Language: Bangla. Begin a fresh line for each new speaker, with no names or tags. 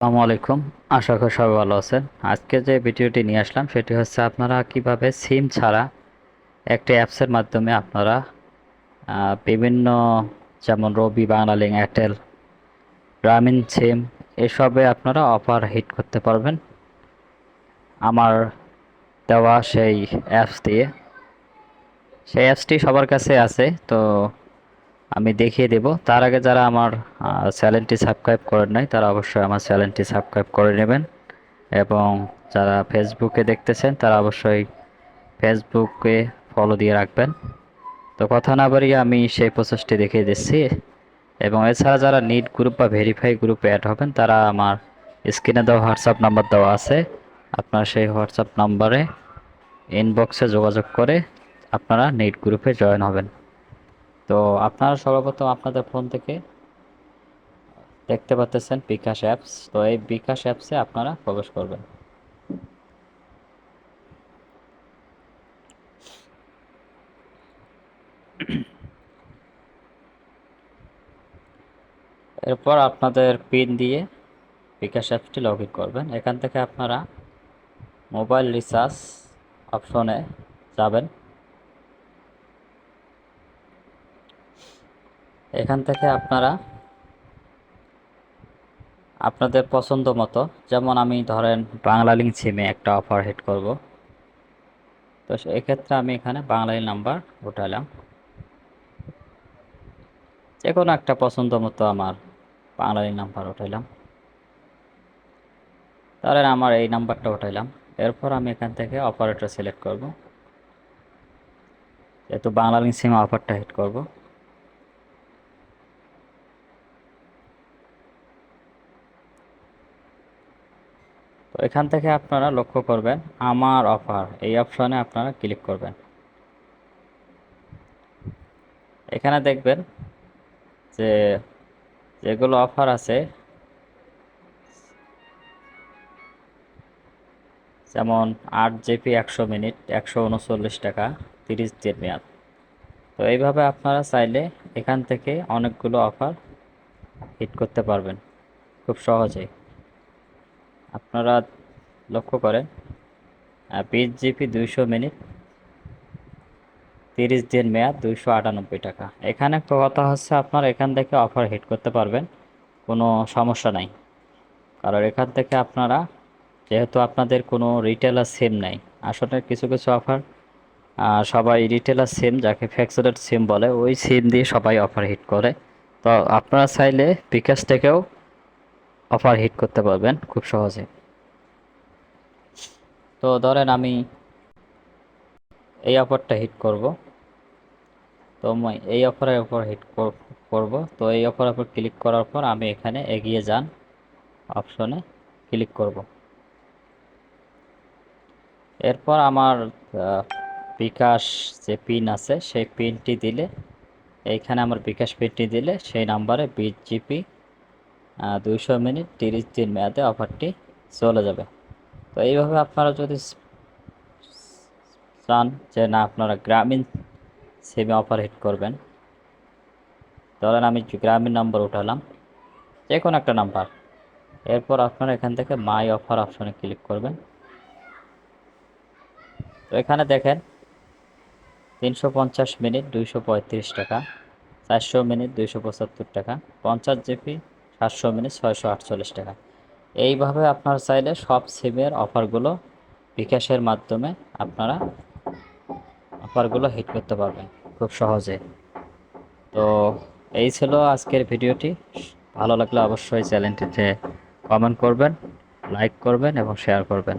আসসালামু আলাইকুম। আশা করি সবাই ভালো আছেন। আজকে যে ভিডিওটি নিয়ে আসলাম, সেটি হচ্ছে আপনারা কীভাবে সিম ছাড়া একটি অ্যাপসের মাধ্যমে আপনারা বিভিন্ন যেমন রবি বাংলালিং এয়ারটেল, গ্রামীণ সিম এসবে আপনারা অফার হিট করতে পারবেন। আমার দেওয়া সেই অ্যাপস দিয়ে। সেই অ্যাপসটি সবার কাছে আছে, তো আমি দেখিয়ে দেব। তার আগে যারা আমার চ্যানেলটি সাবস্ক্রাইব করেন নাই, তারা অবশ্যই আমার চ্যানেলটি সাবস্ক্রাইব করে নেবেন এবং যারা ফেসবুকে দেখতেছেন, তারা অবশ্যই ফেসবুকে ফলো দিয়ে রাখবেন। তো কথা না বাড়িয়ে আমি সেই প্রসেসটি দেখিয়ে দিচ্ছি এবং এছাড়া যারা নিট গ্রুপ বা ভেরিফাই গ্রুপে অ্যাড হবেন, তারা আমার স্ক্রিনে দেওয়া হোয়াটসঅ্যাপ নাম্বার দেওয়া আছে। আপনার সেই হোয়াটসঅ্যাপ নাম্বারে ইনবক্সে যোগাযোগ করে আপনারা নিট গ্রুপে জয়েন হবেন। তো আপনারা সর্বপ্রথম আপনাদের ফোন থেকে দেখতে পাচ্ছেন বিকাশ অ্যাপস। তো এই বিকাশ অ্যাপসে আপনারা প্রবেশ করবেন। এরপর আপনাদের পিন দিয়ে বিকাশ অ্যাপসটি লগ ইন করবেন। এখান থেকে আপনারা মোবাইল রিচার্জ অপশনে যাবেন। এখান থেকে আপনারা আপনাদের পছন্দ মতো, যেমন আমি ধরেন বাংলালিং সিমে একটা অফার হিট করব। তো এক্ষেত্রে আমি এখানে বাংলালিং নাম্বার উঠালাম। যে কোনো একটা পছন্দ মতো আমার বাংলালিং নাম্বার উঠাইলাম। তাহলে আমার এই নাম্বারটা উঠাইলাম। এরপর আমি এখান থেকে অপারেটর সিলেক্ট করব। যেহেতু বাংলালিং সিমে অফারটা হিট করব। তো এখান থেকে আপনারা লক্ষ্য করবেন আমার অফার এই অপশনে আপনারা ক্লিক করবেন। এখানে দেখবেন যে যেগুলো অফার আছে, যেমন আট জিবি একশো মিনিট, একশো উনচল্লিশ টাকা, তিরিশ দিন মেয়াদ। তো এইভাবে আপনারা চাইলে এখান থেকে অনেকগুলো অফার হিট করতে পারবেন, খুব সহজেই। আপনারা লক্ষ্য করেন বিশ জিবি দুইশো মিনিট, তিরিশ দিন মেয়াদ দুইশো আটানব্বই টাকা। এখানে কথা হচ্ছে আপনার এখান থেকে অফার হিট করতে পারবেন, কোনো সমস্যা নাই। কারণ এখান থেকে আপনারা, যেহেতু আপনাদের কোনো রিটেলার সিম নাই, আসলে কিছু কিছু অফার সবাই রিটেলার সিম যাকে ফ্যাক্সরেট সিম বলে, ওই সিম দিয়ে সবাই অফার হিট করে। তো আপনারা চাইলে বিকাশ থেকেও অফার হিট করতে পারবেন খুব সহজে। তো ধরেন আমি এই অফারটা হিট করব। তো এই অফারের উপর হিট করব। তো এই অফারের উপর ক্লিক করার পর আমি এখানে এগিয়ে যান অপশনে ক্লিক করব। এরপর আমার বিকাশ যে পিন আছে, সেই পিনটি দিলে, এইখানে আমার বিকাশ পিনটি দিলে সেই নাম্বারে বিশ জিপি দুইশো মিনিট তিরিশ দিন মেয়াদে অফারটি চলে যাবে। তো এইভাবে আপনারা যদি চান যে না, আপনারা গ্রামীণ সিমে অফার হিট করবেন। ধরেন আমি গ্রামীণ নাম্বার উঠালাম যে কোনো একটা নাম্বার। এরপর আপনারা এখান থেকে মাই অফার অপশনে ক্লিক করবেন। তো এখানে দেখেন, তিনশো পঞ্চাশ মিনিট দুইশো পঁয়ত্রিশ টাকা, চারশো মিনিট দুইশো পঁচাত্তর টাকা, পঞ্চাশ জিবি সাতশো মিনিট ছয়শো আটচল্লিশ টাকা। এইভাবে আপনারা চাইলে সব সিমের অফারগুলো বিকাশের মাধ্যমে আপনারা অফারগুলো হিট করতে পারবেন খুব সহজে। তো এই ছিল আজকের ভিডিওটি। ভালো লাগলে অবশ্যই চ্যানেলটিতে কমেন্ট করবেন লাইক করবেন এবং শেয়ার করবেন।